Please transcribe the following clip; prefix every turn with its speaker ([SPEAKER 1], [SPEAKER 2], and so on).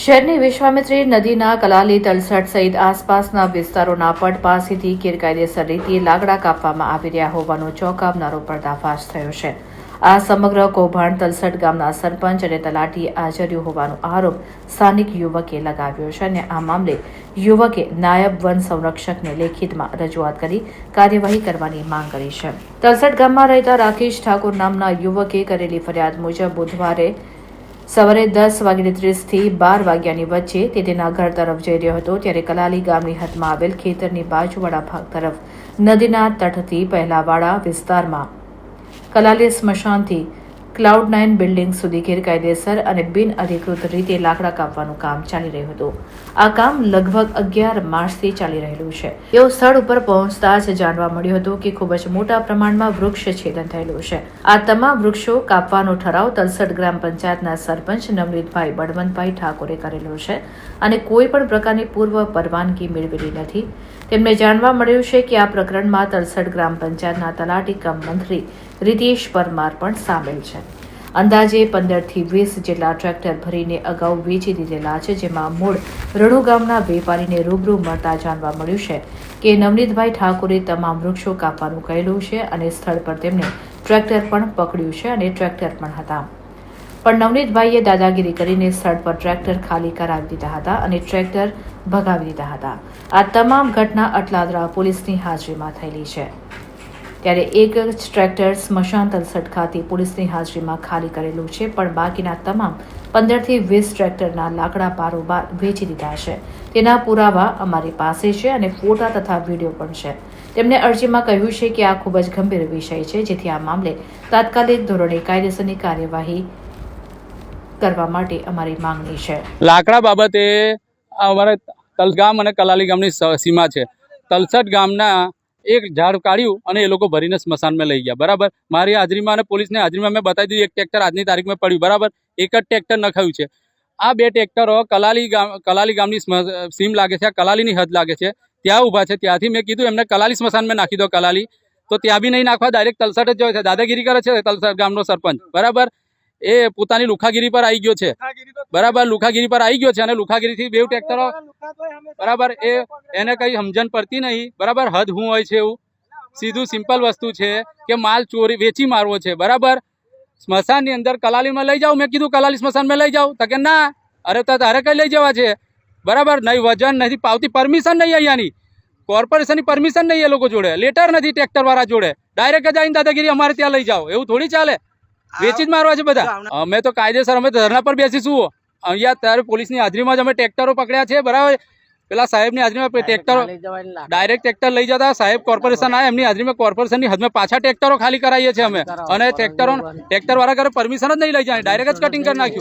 [SPEAKER 1] શહેરની વિશ્વામિત્રી નદીના કલાલી તલસટ સહિત આસપાસના વિસ્તારોના પટ પાસેથી ગેરકાયદેસર રીતે લાકડા કાપવામાં આવી રહ્યા હોવાનો ચોંકાવનારો પર્દાફાશ થયો છે. આ સમગ્ર કૌભાંડ તલસટ ગામના સરપંચ અને તલાટીએ આચર્યું હોવાનો આરોપ સ્થાનિક યુવકે લગાવ્યો છે અને આ મામલે યુવકે નાયબ વન સંરક્ષકને લેખિતમાં રજૂઆત કરી કાર્યવાહી કરવાની માંગ કરી છે. તલસટ ગામમાં રહેતા રાકેશ ઠાકોર નામના યુવકે કરેલી ફરિયાદ મુજબ બુધવારે સવારે દસ વાગ્યે ત્રીસથી બાર વાગ્યાની વચ્ચે તે તેના ઘર તરફ જઈ રહ્યો હતો ત્યારે કલાલી ગામની હદમાં આવેલ ખેતરની બાજુવાળા ભાગ તરફ નદીના તટથી પહેલાવાળા વિસ્તારમાં કલાલી સ્મશાનથી ક્લાઉડ નાઇન બિલ્ડિંગ સુધી ગેરકાયદેસર અને બિનઅધિકૃત રીતે લાકડા કાપવાનું કામ ચાલી રહ્યું હતું. આ કામ લગભગ અગિયાર માર્ચથી ચાલી રહેલું છે. તેઓ સ્થળ ઉપર પહોંચતા જ જાણવા મળ્યું હતું કે ખૂબ જ મોટા પ્રમાણમાં વૃક્ષ છેદન થયેલું છે. આ તમામ વૃક્ષો કાપવાનો ઠરાવ તલસઠ ગ્રામ પંચાયતના સરપંચ નવનીતભાઈ બળવંતભાઈ ઠાકોરે કરેલો છે અને કોઈ પણ પ્રકારની પૂર્વ પરવાનગી મેળવેલી નથી. તેમને જાણવા મળ્યું છે કે આ પ્રકરણમાં તલસઠ ગ્રામ પંચાયતના તલાટી કમ મંત્રી રીતેશ પરમાર પણ સામેલ છે. અંદાજે પંદરથી વીસ જેટલા ટ્રેક્ટર ભરીને અગાઉ વેચી દીધેલા છે, જેમાં મૂળ રણુ ગામના વેપારીને રૂબરૂ મળતા જાણવા મળ્યું છે કે નવનીતભાઈ ઠાકોરે તમામ વૃક્ષો કાપવાનું કહેલું છે અને સ્થળ પર તેમને ટ્રેક્ટર પણ પકડ્યું છે અને ટ્રેક્ટર પણ હતા. પણ નવનીતભાઈએ દાદાગીરી કરીને સ્થળ પર ટ્રેક્ટર ખાલી કરાવી દીધા હતા અને ટ્રેક્ટર ભગાવી દીધા હતા. આ તમામ ઘટના અટલાદરા પોલીસની હાજરીમાં થયેલી છે. ત્યારે એક જ ટ્રેક્ટર સ્મશાન તલસટ ખાતે પોલીસની હાજરીમાં ખાલી કરેલું છે, પણ બાકીના તમામ પંદરથી વીસ ટ્રેક્ટરના લાકડા પારોબાર વેચી દીધા છે. તેના પુરાવા અમારી પાસે છે અને ફોટા તથા વીડિયો પણ છે. તેમણે અરજીમાં કહ્યું છે કે આ ખૂબ જ ગંભીર વિષય છે, જેથી આ મામલે તાત્કાલિક ધોરણે કાયદેસરની કાર્યવાહી કરવા માટે અમારી માંગણી છે.
[SPEAKER 2] લાકડા બાબતે અમારે તલગામ અને કલાલી ગામની સીમા છે. તલસટ ગામના એક ઝાડ કાઢ્યું અને એ લોકો ભરીને સ્મશાનમાં લઈ ગયા. બરાબર? મારી હાજરીમાં અને પોલીસની હાજરીમાં મેં બતાવી દીધું, એક ટ્રેક્ટર આજની તારીખમાં પડ્યું. બરાબર? એક જ ટ્રેક્ટર નખાયું છે. આ બે ટ્રેક્ટરો કલાલી ગામ, કલાલી ગામની સીમ લાગે છે, આ કલાલીની હદ લાગે છે. ત્યાં ઊભા છે. ત્યાંથી મેં કીધું, એમને કલાલી સ્મશાનમાં નાખી દો કલાલી. તો ત્યાં બી નહીં નાખવા, ડાયરેક્ટ તલસટ જ જોઈએ છે. દાદાગીરી કરે છે તલસટ ગામનો સરપંચ. બરાબર? એ પોતાની લુખાગીરી પર આવી ગયો છે. બરાબર લુખાગીરી પર આવી ગયો છે અને લુખાગીરીથી બે ટ્રેક્ટરો બરાબર એ એને કઈ સમજણ પડતી નહીં. બરાબર હદ હું હોય છે એવું. સીધું સિમ્પલ વસ્તુ છે કે માલ ચોરી વેચી મારવો છે. બરાબર? સ્મશાનની અંદર કલાલીમાં લઈ જાઉં મેં કીધું કલાલી સ્મશાનમાં લઈ જાઉં તો કે ના અરે તો તારે કઈ લઈ જવા છે? બરાબર? નહીં વજન નથી. પાવતી પરમિશન નહીં અહીંયાની. કોર્પોરેશનની પરમિશન નહીં એ લોકો જોડે. લેટર નથી ટ્રેક્ટર વાળા જોડે. ડાયરેક્ટ જ આવીને દાદાગીરી અમારે ત્યાં લઈ જાઓ. એવું થોડી ચાલે? વેચી જ મારવા છે બધા? અમે તો કાયદેસર અમે ધરના પર બેસીશું અહીંયા ત્યારે પોલીસની હાજરીમાં જ અમે ટ્રેક્ટરો પકડ્યા છે બરાબર? પેલા સાહેબની હાજરીમાં ટ્રેક્ટરો ડાયરેક્ટ ટ્રેક્ટર લઈ જતા સાહેબ કોર્પોરેશન આવે એમની હાજરીમાં કોર્પોરેશનની હદમાં પાછા ટ્રેક્ટરો ખાલી કરાવીએ છીએ અમે. અને ટ્રેક્ટરો ટ્રેક્ટર વાળા. ઘરે પરમિશન જ નહીં લઈ જાય ડાયરેક્ટ જ કટિંગ કરી નાખ્યું.